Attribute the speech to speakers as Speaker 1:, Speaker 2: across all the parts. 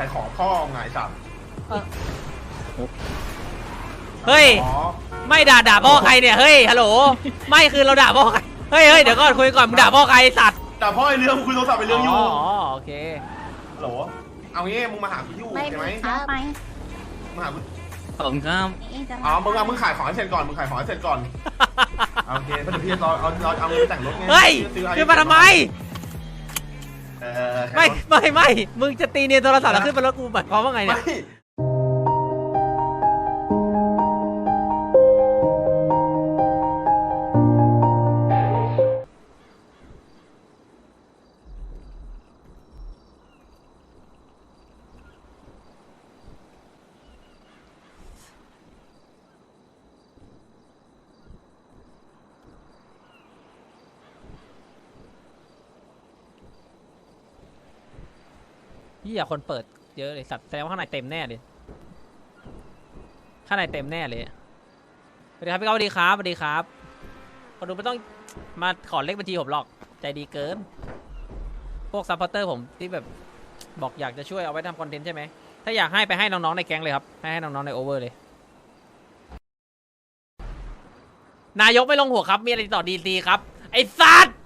Speaker 1: ขายของพ่อไงไอ้สัตว์
Speaker 2: เฮ้ย
Speaker 1: อ๋อ
Speaker 2: ไม่ด่าด่าพ่อใครเนี่ย เฮ้ย ฮัลโหล ไม่คือเราด่าพ่อใคร เฮ้ยเฮ้ยเดี๋ยวก่อนคุยก่อนมึงด่าพ่อใครไอ้สัตว์
Speaker 1: แต่พ่อไอ้เรื่องคุยโทรศัพท์ไปเรื่องอยู่
Speaker 2: อ๋อโอเค
Speaker 1: ฮัลโหลเอางี้มึงมาหากูที่อู่
Speaker 3: ไม่
Speaker 1: ใช่ไหม
Speaker 3: มีครับไป
Speaker 1: มาหากู
Speaker 4: ผมครับ
Speaker 3: นี่จะ
Speaker 1: อ๋อมึงเอามึงขายของให้เสร็จก่อนมึงขายของให้เสร็จก่อน โอเคเพราะเดี๋ยวพี่จะรอเอาเอาเอาเงินไปแต่งรถไง
Speaker 2: เฮ้ย
Speaker 1: ซื้ออะร
Speaker 2: ขึ้นมาทำไม
Speaker 1: เออแค่
Speaker 2: ไม่
Speaker 1: รถ
Speaker 2: ไม่ไม่มึงจะตีเนียนโทรศัพท์แล้วขึ้นไปรถกูหมายความว่าไงเนี่ยี่อยากคนเปิดเยอะเลยสัตว์แสดงว่าข้างในเต็มแน่เลยข้างในเต็มแน่เลยสวัสดีครับพี่ก้าวสวัสดีครับสวัสดีครับคนดูไม่ต้องมาขอเลขบัญชีผมหรอกใจดีเกิน พวกซัพพอร์เตอร์ผมที่แบบบอกอยากจะช่วยเอาไว้ทำคอนเทนต์ใช่ไหมถ้าอยากให้ไปให้น้องๆในแก๊งเลยครับ ให้ให้น้องๆในโอเวอร์เลย นายกไม่ลงหัวครับ มีอะไรต่อดีซีครับ ไอ้สัตว์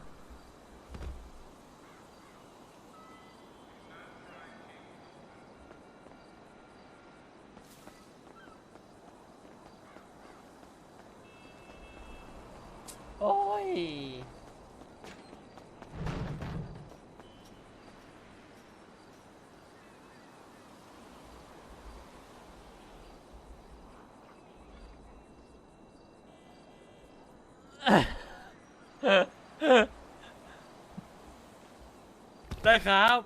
Speaker 2: โอ้ย
Speaker 4: ได้ครับ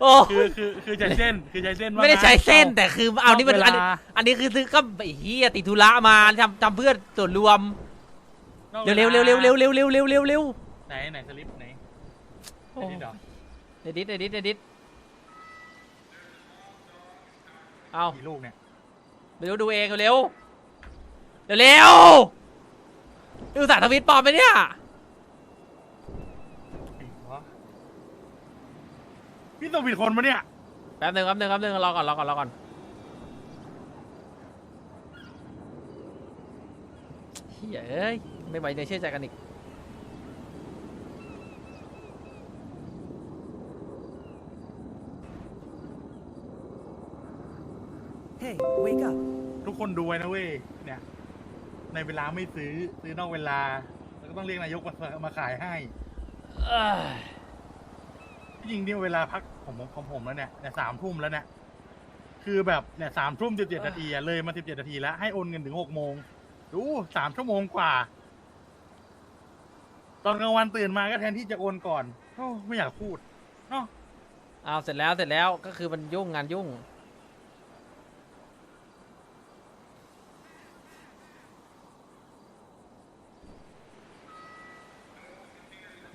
Speaker 2: โอ้
Speaker 4: คือคือคือใจเส้น คือใจเส้นว่า
Speaker 2: ไม่ได้ใช้เส้นแต่คือเอานี่มัน
Speaker 4: เว
Speaker 2: อัน
Speaker 4: ลา
Speaker 2: อันนี้คือซื้อก็ไอ้เฮียติดธุระมาทำทำเพื่อส่วนรวม
Speaker 4: นอก
Speaker 2: เร็วเร็วเร็วเร็วเร็วเร็วเร็วเร็วเร็วเร็ว
Speaker 4: ไหนไหนสลิปไหน
Speaker 2: โอ้
Speaker 4: ไหนนี่ดอก
Speaker 2: เดยวดิดเดยวดิดเดยวดิดเอา
Speaker 4: กี่ลูกเนี่ย
Speaker 2: เร็วดูเองเร็วเร็วเร็ว ดูสารทวิตปลอมไปเนี่ย
Speaker 4: ไอ้วะพี่ส่งผิดคนปะเนี่ย
Speaker 2: แป๊บหนึงแป๊บหนึงแป๊บหนึงรอก่อนรอก่อนรอก่อนเฮียเอ้ยไม่ไหวใจเชื่อใจกันอีก
Speaker 5: Hey, wake up.
Speaker 4: ทุกคนดูไว้นะเว้ยเนี่ย ในเวลาไม่ซื้อซื้อนอกเวลา แล้วก็ต้องเรียกนายกมามาขายให้
Speaker 2: เอ้ย
Speaker 4: ที่จริงเนี่ยเวลาพักผมของผมแล้วเนี่ยเนี่ยสามทุ่มแล้วเนี่ยคือแบบเนี่ยสามทุ่มสิบเจ็ดนาทีอะเลยมาสิบเจ็ดนาทีแล้วให้โอนเงินถึงหกโมงดูสามชั่วโมงกว่า ตอนกลางวันตื่นมาก็แทนที่จะโอนก่อนโอ้ไม่อยากพูดเนาะ
Speaker 2: เอาเสร็จแล้วเสร็จแล้วก็คือมันยุ่งงานยุ่ง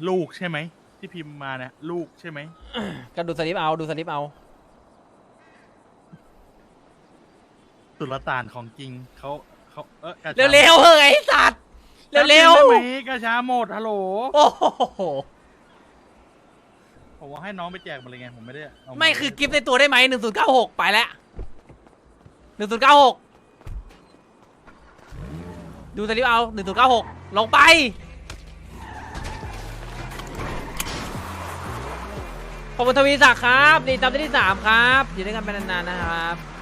Speaker 4: ลูกใช่ไหม ที่พิมพ์มาเนี่ยลูกใช่ไหม
Speaker 2: ก็ดูสลิปเอาดูสลิปเอา
Speaker 4: สุลต่านของจริงเขาเขาเออกระชา
Speaker 2: เร็วๆเฮ้ยไอ้สัตว์เร็ว
Speaker 4: ได้ไหมกระชาหมดฮัลโหล
Speaker 2: ๆโอ้โห
Speaker 4: ผมว่าให้น้องไปแจกหมาเลยไงผมไม่ได้เาา
Speaker 2: ไม่คือกิฟต์ในตัวได้ไหมหนึ่งศูนย์เก้าหกไปแล้วหนึ่งศูนย์เก้าหกดูสลิปเอาหนึ่งศูนย์เก้าหกลงไป ขอบคุณทวีศักดิ์ครับ นี่จำได้ที่สามครับ อยู่ด้วยกันไปนานๆนะครับ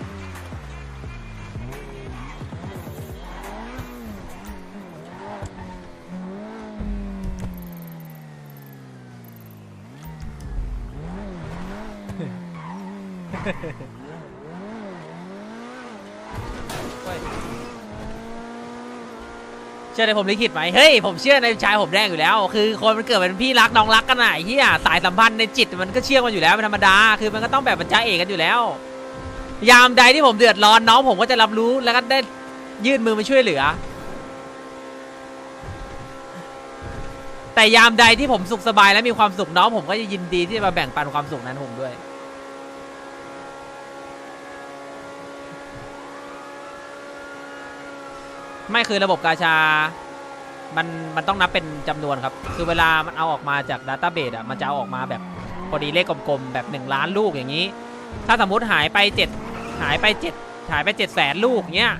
Speaker 2: ชื่อในผมลิขิตไหมเฮ้ยผมเชื่อในชายผมแดงอยู่แล้ว คือคนมันเกิดเป็นพี่รักน้องรักกันน่ะไอ้เฮียสายสัมพันธ์ในจิตมันก็เชื่อมันอยู่แล้วเป็นธรรมดา คือมันก็ต้องแบบบรรจาเอกกันอยู่แล้ว ยามใดที่ผมเดือดร้อนน้องผมก็จะรับรู้แล้วก็ได้ยื่นมือมาช่วยเหลือ แต่ยามใดที่ผมสุขสบายและมีความสุขน้องผมก็จะยินดีที่จะมาแบ่งปันความสุขนั้นผมด้วย ไม่คือระบบกาชา มันมันต้องนับเป็นจำนวนครับ คือเวลามันเอาออกมาจากดัตต้าเบสอะมันจะเอาออกมาแบบพอดีเลขกลมๆ แบบ 1 ล้านลูกอย่างนี้ ถ้าสมมติหายไปเจ็ดหายไปเจ็ดหายไปเจ็ดแสนลูกเนี้ย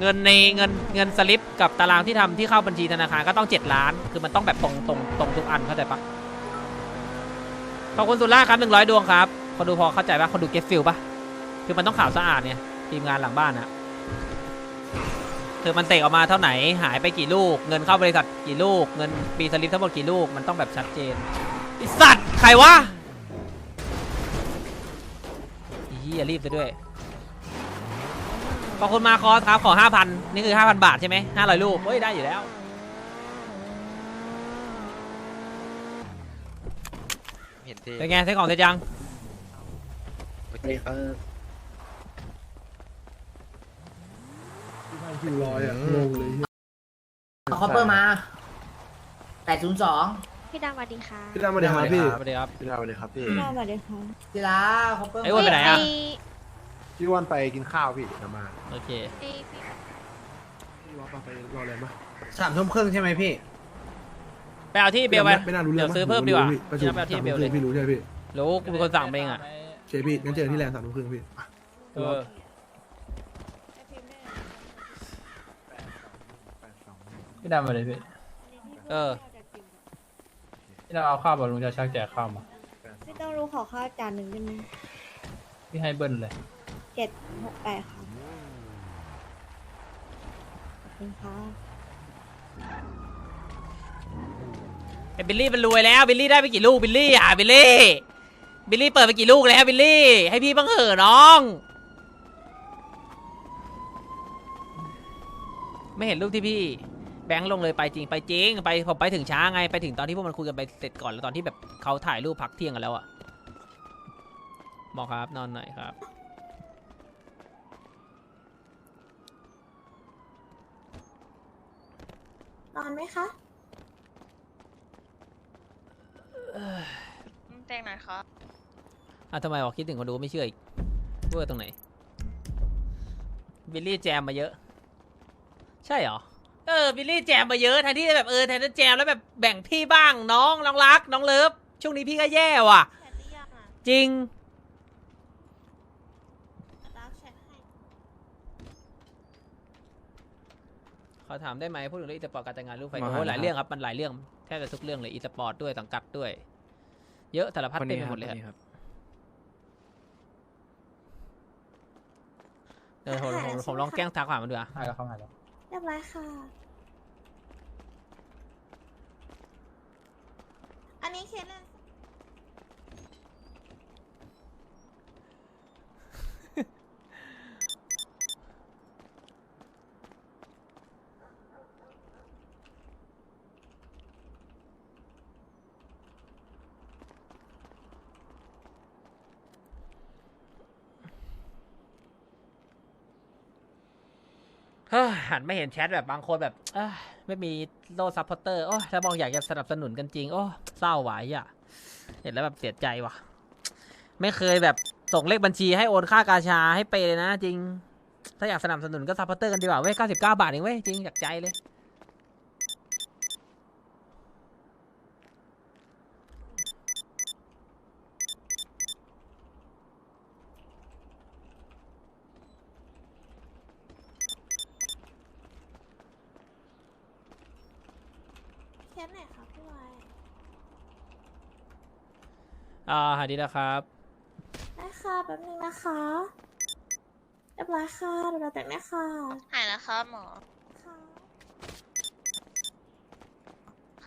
Speaker 2: เงินในเงินเงินสลิปกับตารางที่ทำที่เข้าบัญชีธนาคารก็ต้องเจ็ดล้าน คือมันต้องแบบตรงตรงตรงทุกอันเข้าใจปะขอบคุณสุล่าครับหนึ่งร้อยดวงครับคนดูพอเข้าใจปะคนดูเก็ตฟิลปะคือมันต้องข่าวสะอาดเนี่ยทีมงานหลังบ้านอะ คือมันเตะออกมาเท่าไหนหายไปกี่ลูก เงินเข้าบริษัทกี่ลูก เงินปีสลิปทั้งหมดกี่ลูกมันต้องแบบชัดเจนไอสัตว์ใครวะอีเหี้ยรีบซะด้วยขอบคุณมาคอสครับขอห้าพันนี่คือห้าพันบาทใช่ไหมห้าร้อยลูกเฮ้ย ได้อยู่แล้ว
Speaker 3: เห็นที่
Speaker 2: เป็นไงใช้ของเสร็จยัง
Speaker 6: เอาคอปเปอร์มาแปดศูนย์สอง
Speaker 7: พี่ดำสวัสดีค่ะ
Speaker 8: พี่ดำสวัสดีครับพี่
Speaker 2: สวัสดีครับ
Speaker 8: พี่ดำสวัสดีครับพี่
Speaker 7: พี่ดำสวัสดีค่ะ
Speaker 6: ทีละคอปเปอร์
Speaker 2: ไอ้อ้วนไปไหนอะ
Speaker 8: พี่อ้วันไปกินข้าวพี่เดี๋ยวมา
Speaker 2: โอเค
Speaker 7: ไอ้พี่
Speaker 8: พี่รอปะไปรออะไรมา
Speaker 6: สามทุ่มครึ่งใช่ไหมพี่
Speaker 2: ไปเอาที่เบลไป
Speaker 8: ไม่น่ารู้เรื่อง
Speaker 2: เดี๋ยวซื้อเพิ่มดีกว่า
Speaker 8: ประชุม
Speaker 2: ไปเอาที่เบลเลย
Speaker 8: พี่รู้ใช่ไหมพี่
Speaker 2: รู้กูเป็นคนสั่งเองอะ
Speaker 8: เจพี่งั้นเจอที่แลนด์สามทุ่มครึ่งพี่
Speaker 2: เออ
Speaker 9: พี่ดำมาเลยพี่
Speaker 2: เออ
Speaker 9: พี่ดำเอาข้าวบอกลุงจะชักแจกข้าวมา
Speaker 7: ไม่ต้องรู้ขอข้าวจานหนึ่งได้ไหม
Speaker 9: พี่ให้เบิ้ลเลย
Speaker 7: เจ็ดหกแปดค่ะขอบคุณค่ะ
Speaker 2: ไอ้บิลลี่มันรวยแล้วบิลลี่ได้ไปกี่ลูกบิลลี่อะบิลลี่บิลลี่เปิดไปกี่ลูกแล้วบิลลี่ให้พี่บ้างเหอะน้อง ไม่เห็นรูปที่พี่ แบงค์ลงเลยไปจริงไปจริงไปผมไปถึงช้าไงไปถึงตอนที่พวกมันคุยกันไปเสร็จก่อนแล้วตอนที่แบบเขาถ่ายรูปพักเที่ยงกันแล้วอะบอกครับนอนหน่อยครับ
Speaker 7: นอนไหมคะ
Speaker 10: แต่งหน่อยครับ
Speaker 2: อะทำไมบอกคิดถึงคนดูไม่เชื่ออีกเวอร์ตรงไหนบิลลี่แจมมาเยอะ ใช่เหรอ เออบิลลี่แจมมาเยอะแทนที่จะแบบเออแทนที่จะแจมแล้วแบบแบ่งพี่บ้างน้องน้องรัก น้องเลิฟช่วงนี้พี่ก็แย่ว่ะ
Speaker 7: แชทหรือยังอะ
Speaker 2: จริง
Speaker 7: รักแชทให้
Speaker 2: ขอถามได้ไหมพูดถึงเรื่องอีสปอร์ตการแต่งงานรูปไฟ
Speaker 3: มา
Speaker 2: โอ้ยหลาย
Speaker 3: ครับ
Speaker 2: เรื่องครับมันหลายเรื่องแทบจะทุกเรื่องเลยอีสปอร์ตด้วยสังกัดด้วย เยอะสารพัด
Speaker 3: วัน
Speaker 2: เต็ม
Speaker 3: นี้
Speaker 2: ไป
Speaker 3: ค
Speaker 2: ห
Speaker 3: รั
Speaker 2: ม
Speaker 3: บ
Speaker 2: ดเลย
Speaker 3: วัน
Speaker 2: ครับ
Speaker 3: นี้ครับ
Speaker 2: เออผมผมผมลองแกล้งทักหามันดูอะ
Speaker 9: ให้แล้วเข้ามาแล้ว
Speaker 7: เรียบร้อยค่ะ อันนี้เคสเล่น
Speaker 2: เฮ้ย หันไม่เห็นแชทแบบบางคนแบบไม่มีโล่ซัพพอร์เตอร์โอ้ถ้าบอกอยากจะสนับสนุนกันจริง โอ้เศร้าหวายอะ เห็นแล้วแบบเสียใจว่ะ ไม่เคยแบบส่งเลขบัญชีให้โอนค่ากาชาให้เปเลยนะ จริง ถ้าอยากสนับสนุนก็ซัพพอร์เตอร์กันดีกว่าเว้ยเก้าสิบเก้าบาทเองเว้ยจริงจากใจเลย
Speaker 7: เคสไหนคะพี่วาย
Speaker 2: อ่าหาดีนะครับ
Speaker 7: ได้ค่ะแป๊บนึงนะคะเรียบร้อยค่ะเดี๋ยวเราแต่งได้ค่ะ
Speaker 10: หายแล้วครับหมอ
Speaker 7: ค่ะ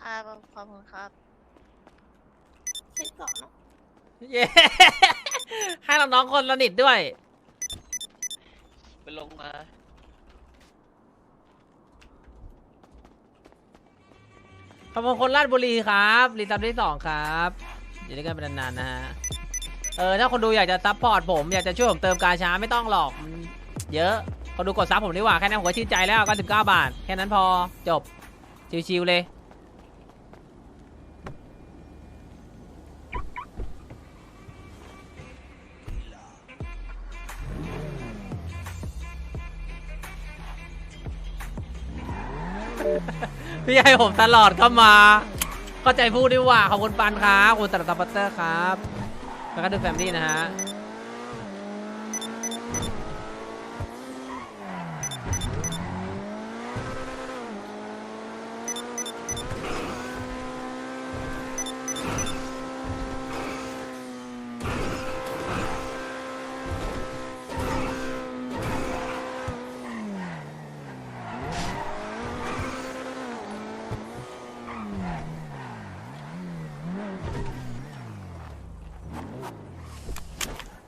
Speaker 10: ครับขอบคุณครับ
Speaker 7: เช็คก่อนเนาะ
Speaker 2: เย้ ให้น้องๆคนสนิทด้วย
Speaker 3: ไปลงมา
Speaker 2: ขอบคุณคนราชบุรีครับรีตัมที่สองครับอยู่ด้วยกันเป็นนานๆนะฮะเออถ้าคนดูอยากจะซัพพอร์ตผมอยากจะช่วยผมเติมกาช้าไม่ต้องหรอกมันเยอะคนดูกดซับผมดีกว่าแค่นั้นผมก็ชื่นใจแล้ว99บาท แค่นั้นพอจบชิวๆเลย พี่ให้ผมตลอดเข้ามา เข้าใจพูดดีกว่าขอบคุณปันครับขอบคุณตลอดซัพพอร์ตเตอร์ครับ แล้วก็ดูแฟมลี่นะฮะ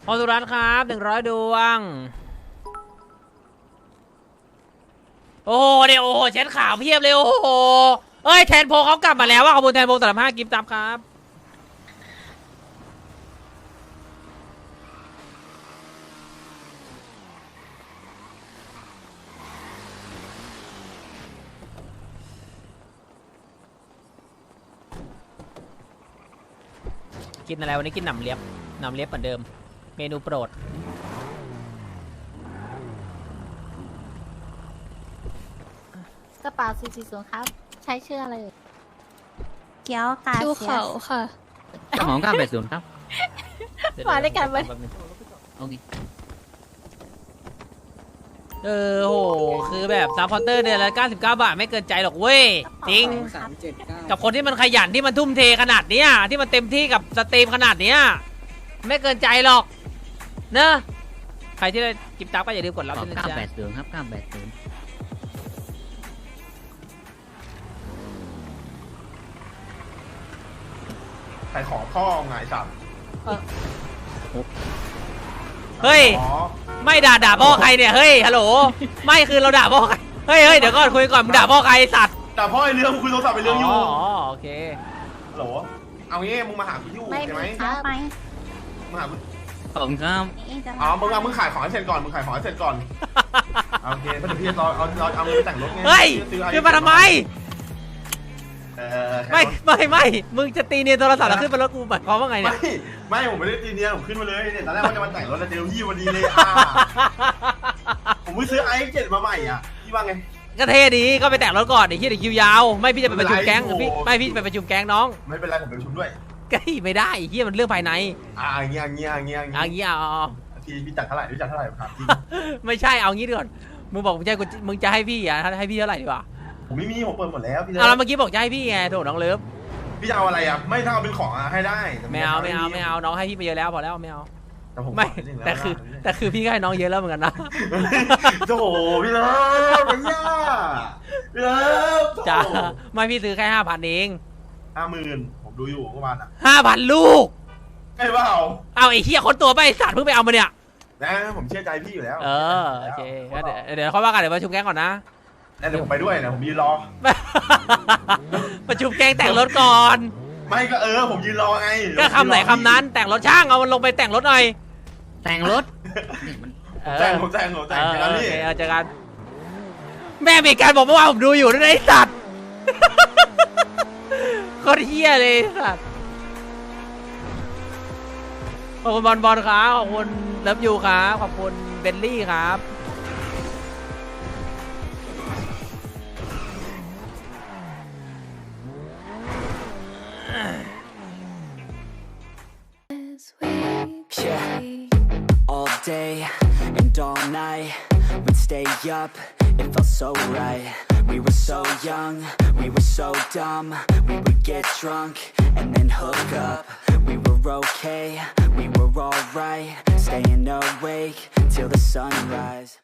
Speaker 2: พอสุรัตน์ครับหนึ่งร้อยดวง โอ้โหเดี๋ยวโอ้โหแชทข่าวเพียบเลย โอ้โห เอ้ยแทนโพเขากลับมาแล้วว่าขอบคุณแทนโพสามห้ากิฟต์ตับครับ กินอะไรวันนี้กินหนำเลียบหนำเลียบเหมือนเดิม เมนูโปรด
Speaker 10: กระเป๋าสี่สี่ศูนย์ครับ ใช้ชื่ออะไรเอ่ย
Speaker 7: เกี๊ยวกา
Speaker 10: ชื่อ
Speaker 7: เซีย
Speaker 10: เขาค่ะ
Speaker 9: ของก้าแปดศูนย์ครับ
Speaker 10: มาด้วยกันไหม
Speaker 9: โอเค
Speaker 2: เออโห คือแบบซัพพอร์เตอร์เดือนละ99 บาทไม่เกินใจหรอกเว้ย จริงกับคนที่มันขยันที่มันทุ่มเทขนาดเนี้ยที่มันเต็มที่กับสตรีมขนาดเนี้ยไม่เกินใจหรอก เนอะใครที่ได้กิฟต์ตับก็อย่าลืมกดรับด้วยนะจ๊ะ
Speaker 9: ศูนย์ครับเก้าแปดศูนย์
Speaker 1: ขายของพ่อไงายสัตว์
Speaker 2: เฮ้ย
Speaker 1: อ๋อ
Speaker 2: ไม่ด่าด่าพ่อใครเนี่ย เฮ้ย ฮัลโหล ไม่คือเราด่าพ่อใคร เฮ้ยเฮ้ยเดี๋ยวก่อนคุยก่อนมึงด่าพ่อใครไอ้สัตว์
Speaker 1: แต่พ่อไอเรื่องคุยโทรศัพท์ไปเรื่องอยู่
Speaker 2: อ๋อโอเค
Speaker 1: ฮัลโหลเอางี้มึงมาหากูที่อู่
Speaker 10: ไม่
Speaker 1: ใช่ไหม
Speaker 10: มีครับ
Speaker 7: ไป
Speaker 1: มึงหากู
Speaker 9: ผมครับ
Speaker 7: นี่จะ
Speaker 1: อ๋อมึงเอามึงขายของให้เสร็จก่อนมึงขายของให้เสร็จก่อนโอเคเพราะเดี๋ยวพี่จะรอเอาเอาเอาเงินไปแต่งรถไง
Speaker 2: เฮ้ย
Speaker 1: ซื้อ
Speaker 2: ขึ้นมาทำไม
Speaker 1: เออแค่
Speaker 2: ไม่
Speaker 1: รถ
Speaker 2: ไม่ไม่มึงจะตีเนียนโทรศัพท์แล้วขึ้นไปรถกูหมายความว่าไงเนี่ย
Speaker 1: ไม่ไม่ผมไม่ได้ตีเนียนผมขึ้นมาเลยเนี่ยตอนแรกว่าจะมาแต่งรถแล้วเจอพี่วันนี้เลยอะผมเพิ่งซื้อไอเจ็ดมาใหม่อะพี่ว่าไง
Speaker 2: ก็เท่ดีก็ไปแต่งรถก่อนไอ้ที่เดี๋ยวคิวยาว ไม่พี่จะไปประชุมแก๊ง
Speaker 1: ไม่เป็นไร
Speaker 2: พี่
Speaker 1: โอ้
Speaker 2: ไม่พี่จะไปประชุมแก๊งน้อง
Speaker 1: ไม่เป็นไรผมไปประชุมด้วย
Speaker 2: ก็ไม่ได้ไอ้เฮียมันเรื่องภายใน
Speaker 1: อ่าอย่างเงี้ยอย่างเงี้ยอย่างเงี้ย
Speaker 2: เอางี้เอาเอาเอา
Speaker 1: ทีพี่จัดเท่าไหร่พี่จัดเท่าไหร่ถามจริง
Speaker 2: ไม่ใช่เอางี้ดีก่อนมึงบอกมึงจะให้กูมึงจะให้พี่อะให้พี่เท่าไหร่ดีกว่า
Speaker 1: ผมไม่มีผมเปิดหมดแล้วพี่
Speaker 2: เอาแล้วเมื่อกี้บอกจะให้พี่ไงโถน้องเลิฟ
Speaker 1: พี่จะเอาอะไรอะไม่ถ้าเอาเป็นของอะให้ได้แต่
Speaker 2: ไม่เอาไม่เอาไม่เอาน้องให้พี่ไปเยอะแล้วพอแล้วไม่เอา
Speaker 1: แต่ผม
Speaker 2: ไม่
Speaker 1: ขอนิดนึงล้ว
Speaker 2: แต่คือ
Speaker 1: นะ
Speaker 2: แต่คือพี่ก็ให้น้องเยอะแล้วเหมือนกันนะ
Speaker 1: โอ้โหพี่เลิฟเป็นย่าพี่เลิฟ
Speaker 2: จ้าไม่พี่ซื้อแค่ห้าพันเอง
Speaker 1: ห้าหมื่นผมดูอยู่เมื่อวานอะ
Speaker 2: ห้าพันลูก
Speaker 1: ใช่เปล่า
Speaker 2: เอาไอ้เฮียคนตัวไปไอ้สัตว์เพิ่งไปเอามาเนี่ย
Speaker 1: นะผมเชื่อใจพี่อยู่แล้ว
Speaker 2: เออโอเคงั้นเดี๋ยวเดี๋ยวค่อยว่ากันเดี๋ยวประชุมแก๊งก่อนนะ
Speaker 1: แล้วเดี๋ยวผมไปด้วยนะผมยืนรอ
Speaker 2: ประชุมแก๊งแต่งรถก่อน
Speaker 1: ไม่ก็เออ ผมยืนรอไง
Speaker 2: ก็คำไหนคำนั้นแต่งรถช่างเอามันลงไปแต่งรถหน่อย
Speaker 9: แต่งรถ
Speaker 2: เอ
Speaker 1: ผม
Speaker 2: อ
Speaker 1: แจ้งผมแจ้งผม
Speaker 2: เอ
Speaker 1: แจ้ง
Speaker 2: อ
Speaker 1: แค่นั้น
Speaker 2: โอ
Speaker 1: พี่
Speaker 2: เคเอาเจอกัน แม่มีการบอกเมื่อวานผมดูอยู่ด้วยนะไอ้สัตว์โคตรเฮี้ยเลยสัตว์ขอบคุณบอลบอลครับขอบคุณเลิฟยูครับขอบคุณเบนลี่ครับ
Speaker 5: We were so young, we were so dumb. We would get drunk and then hook up. We were okay, we were alright. Staying awake till the sunrise.